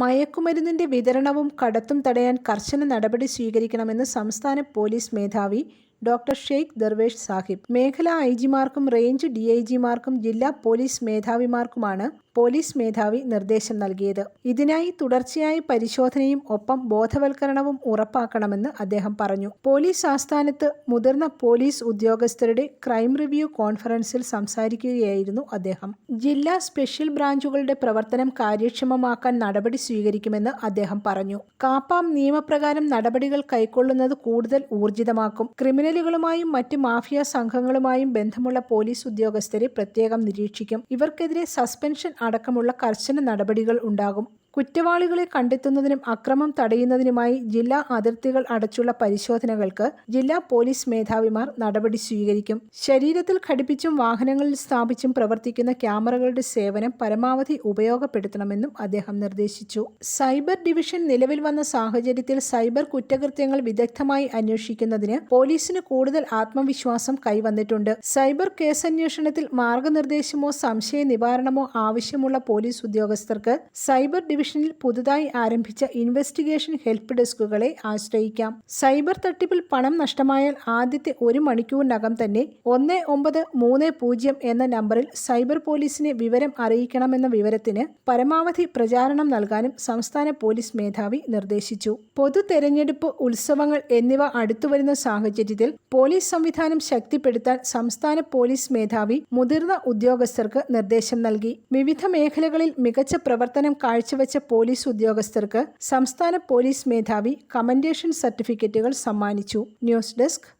മയക്കുമരുന്നിന്റെ വിതരണവും കടത്തും തടയാൻ കർശന നടപടി സ്വീകരിക്കണമെന്ന് സംസ്ഥാന പോലീസ് മേധാവി ഡോക്ടർ ഷെയ്ഖ് ദർവേഷ് സാഹിബ്. മേഖലാ ഐ ജിമാർക്കും റേഞ്ച് ഡി ഐ ജിമാർക്കും ജില്ലാ പോലീസ് മേധാവിമാർക്കുമാണ് പോലീസ് മേധാവി നിർദ്ദേശം നൽകിയത്. ഇതിനായി തുടർച്ചയായ പരിശോധനയും ഒപ്പം ബോധവൽക്കരണവും ഉറപ്പാക്കണമെന്ന് അദ്ദേഹം പറഞ്ഞു. പോലീസ് ആസ്ഥാനത്ത് മുതിർന്ന പോലീസ് ഉദ്യോഗസ്ഥരുടെ ക്രൈം റിവ്യൂ കോൺഫറൻസിൽ സംസാരിക്കുകയായിരുന്നു അദ്ദേഹം. ജില്ലാ സ്പെഷ്യൽ ബ്രാഞ്ചുകളുടെ പ്രവർത്തനം കാര്യക്ഷമമാക്കാൻ നടപടി സ്വീകരിക്കുമെന്ന് അദ്ദേഹം പറഞ്ഞു. കാപ്പാം നിയമപ്രകാരം നടപടികൾ കൈക്കൊള്ളുന്നത് കൂടുതൽ ഊർജിതമാക്കും. ക്രിമിനലുകളുമായും മറ്റ് മാഫിയ സംഘങ്ങളുമായും ബന്ധമുള്ള പോലീസ് ഉദ്യോഗസ്ഥരെ പ്രത്യേകം നിരീക്ഷിക്കും. ഇവർക്കെതിരെ സസ്പെൻഷൻ അടക്കമുള്ള കർശന നടപടികൾ ഉണ്ടാകും. കുറ്റവാളികളെ കണ്ടെത്തുന്നതിനും അക്രമം തടയുന്നതിനുമായി ജില്ലാ അതിർത്തികൾ അടച്ചുള്ള പരിശോധനകൾക്ക് ജില്ലാ പോലീസ് മേധാവിമാർ നടപടി സ്വീകരിക്കും. ശരീരത്തിൽ ഘടിപ്പിച്ചും വാഹനങ്ങളിൽ സ്ഥാപിച്ചും പ്രവർത്തിക്കുന്ന ക്യാമറകളുടെ സേവനം പരമാവധി ഉപയോഗപ്പെടുത്തണമെന്നും അദ്ദേഹം നിർദ്ദേശിച്ചു. സൈബർ ഡിവിഷൻ നിലവിൽ വന്ന സാഹചര്യത്തിൽ സൈബർ കുറ്റകൃത്യങ്ങൾ വിദഗ്ധമായി അന്വേഷിക്കുന്നതിന് പോലീസിന് കൂടുതൽ ആത്മവിശ്വാസം കൈവന്നിട്ടുണ്ട്. സൈബർ കേസ് അന്വേഷണത്തിൽ മാർഗനിർദ്ദേശമോ സംശയ നിവാരണമോ ആവശ്യമുള്ള പോലീസ് ഉദ്യോഗസ്ഥർക്ക് സൈബർ ഡിവിഷനിൽ പുതുതായി ആരംഭിച്ച ഇൻവെസ്റ്റിഗേഷൻ ഹെൽപ്പ് ഡെസ്കുകളെ ആശ്രയിക്കാം. സൈബർ തട്ടിപ്പിൽ പണം നഷ്ടമായാൽ ആദ്യത്തെ ഒരു മണിക്കൂറിനകം തന്നെ ഒന്ന് ഒമ്പത് മൂന്ന് പൂജ്യം എന്ന നമ്പറിൽ സൈബർ പോലീസിനെ വിവരം അറിയിക്കണമെന്ന വിവരത്തിന് പരമാവധി പ്രചാരണം നൽകാനും സംസ്ഥാന പോലീസ് മേധാവി നിർദ്ദേശിച്ചു. പൊതു തെരഞ്ഞെടുപ്പ് ഉത്സവങ്ങൾ എന്നിവ അടുത്തുവരുന്ന സാഹചര്യത്തിൽ പോലീസ് സംവിധാനം ശക്തിപ്പെടുത്താൻ സംസ്ഥാന പോലീസ് മേധാവി മുതിർന്ന ഉദ്യോഗസ്ഥർക്ക് നിർദ്ദേശം നൽകി. വിവിധ മേഖലകളിൽ മികച്ച പ്രവർത്തനം കാഴ്ചവെച്ച പോലീസ് ഉദ്യോഗസ്ഥർക്ക് സംസ്ഥാന പോലീസ് മേധാവി കമൻഡേഷൻ സർട്ടിഫിക്കറ്റുകൾ സമ്മാനിച്ചു. News desk